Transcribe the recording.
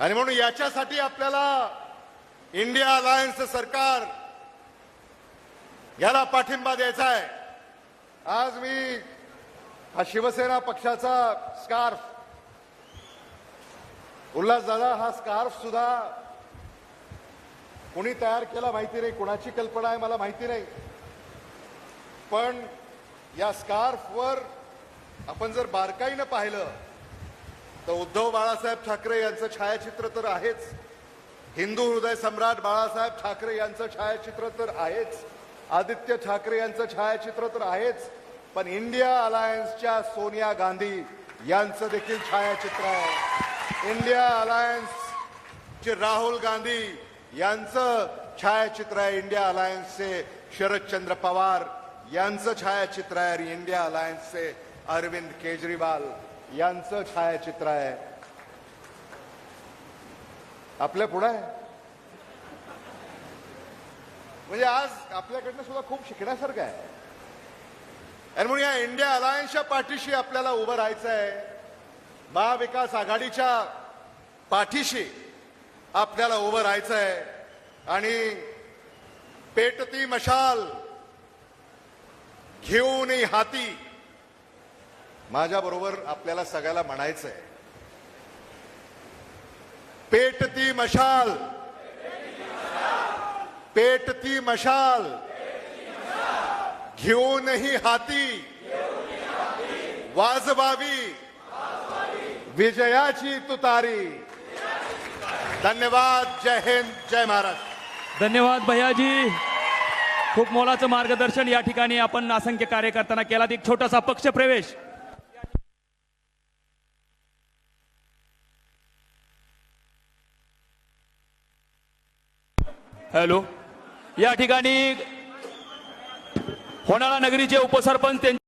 आणि म्हणून याच्यासाठी आपल्याला इंडिया अलायन्सचं सरकार याला पाठिंबा द्यायचा आहे. आज मी हा शिवसेना पक्षाचा स्कार्फ उल्हास दादा हा स्कार्फ सुद्धा कुणी तयार केला माहिती नाही कोणाची कल्पना आहे मला माहिती नाही. पण या स्कार्फवर आपण जर बारकाईनं पाहिलं तर उद्धव बाळासाहेब ठाकरे यांचं छायाचित्र तर आहेच. हिंदू हृदय सम्राट बाळासाहेब ठाकरे यांचं छायाचित्र तर आहेच. आदित्य ठाकरे यांचं छायाचित्र तर आहेच. पण इंडिया अलायन्सच्या सोनिया गांधी यांचं देखील छायाचित्र आहे. इंडिया अलायन्सचे राहुल गांधी यांचं छायाचित्र आहे इंडिया अलायन्सचे शरदचंद्र पवार यांचं छायाचित्र आहे इंडिया अलायन्सचे अरविंद केजरीवाल. यांचं छायाचित्र आहे. आपल्या पुढे आहे? म्हणजे आज आपल्याकडनं सुद्धा खूप शिकण्यासारखं आहे. आणि म्हणून या इंडिया अलायन्सच्या पाठीशी आपल्याला उभं राहायचं आहे. महाविकास आघाडीच्या पाठीशी आपल्याला उभं राहायचं आहे. आणि पेटती मशाल घेऊन हाती माझ्याबरोबर आपल्याला सगळ्याला म्हणायचं आहे पेटती मशाल. पेटती मशाल. घेऊनही हाती. वाजवावी. विजयाची तुतारी. धन्यवाद जय हिंद जय महाराष्ट्र. धन्यवाद भैयाजी. खूप मोलाचं मार्गदर्शन या ठिकाणी आपण असंख्य कार्यकर्त्यांना केला एक छोटासा पक्ष प्रवेश. हॅलो. या ठिकाणी होणारा नगरीचे उपसरपंच त्यांचे